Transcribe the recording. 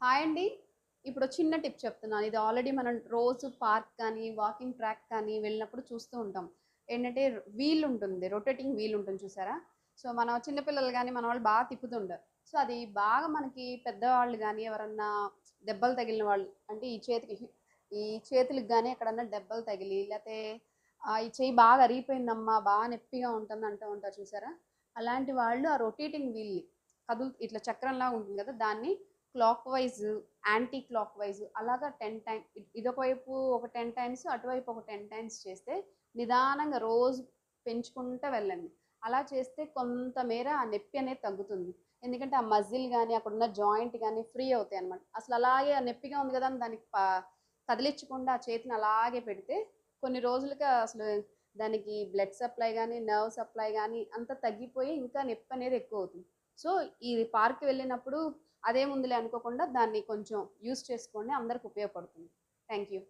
Hi అండి. ఇప్పుడు చిన్న టిప్ చెప్తున్నాను. ఇది ఆల్రెడీ మనం రోజు పార్క్ కానీ వాకింగ్ ట్రాక్ కానీ వెళ్ళినప్పుడు చూస్తూ ఉంటాం. ఏంటంటే వీల్ ఉంటుంది రొటేటింగ్ వీల్ ఉంటుంది చూసారా? సో మన చిన్నపిల్లలు కానీ మన వాళ్ళు బాగా తిప్పుతుంటారు. సో అది బాగా మనకి పెద్దవాళ్ళు కానీ ఎవరన్నా దెబ్బలు తగిలిన వాళ్ళు అంటే ఈ చేతికి ఈ చేతులకు కానీ ఎక్కడన్నా దెబ్బలు తగిలి లేకపోతే ఈ చేయి బాగా అరిగిపోయిందమ్మా బాగా నొప్పిగా ఉంటుంది అంటూ ఉంటారు చూసారా? అలాంటి వాళ్ళు ఆ రొటేటింగ్ వీల్ని కదులు ఇట్లా చక్రంలాగా ఉంటుంది కదా దాన్ని clockwise anti clock wise అలాగా టెన్ టైమ్ ఇదొక వైపు ఒక టెన్ టైమ్స్ అటువైపు ఒక టెన్ టైమ్స్ చేస్తే నిదానంగా రోజు పెంచుకుంటూ వెళ్ళండి. అలా చేస్తే కొంతమేర ఆ నొప్పి అనేది తగ్గుతుంది. ఎందుకంటే ఆ మజిల్ కానీ అక్కడ ఉన్న జాయింట్ కానీ ఫ్రీ అవుతాయి అనమాట అసలు అలాగే ఆ నొప్పిగా ఉంది కదా అని దానికి ప- కదిలించకుండా ఆ చేతిని అలాగే పెడితే కొన్ని రోజులుగా అసలు దానికి బ్లడ్ సప్లై కానీ నర్వ్ సప్లై కానీ అంతా తగ్గిపోయి ఇంకా నొప్పి అనేది ఎక్కువ అవుతుంది. సో ఈ పార్క్ వెళ్ళినప్పుడు అదేముందిలే అనుకోకుండా దాన్ని కొంచెం యూస్ చేసుకోండి అందరికి ఉపయోగపడుతుంది. Thank you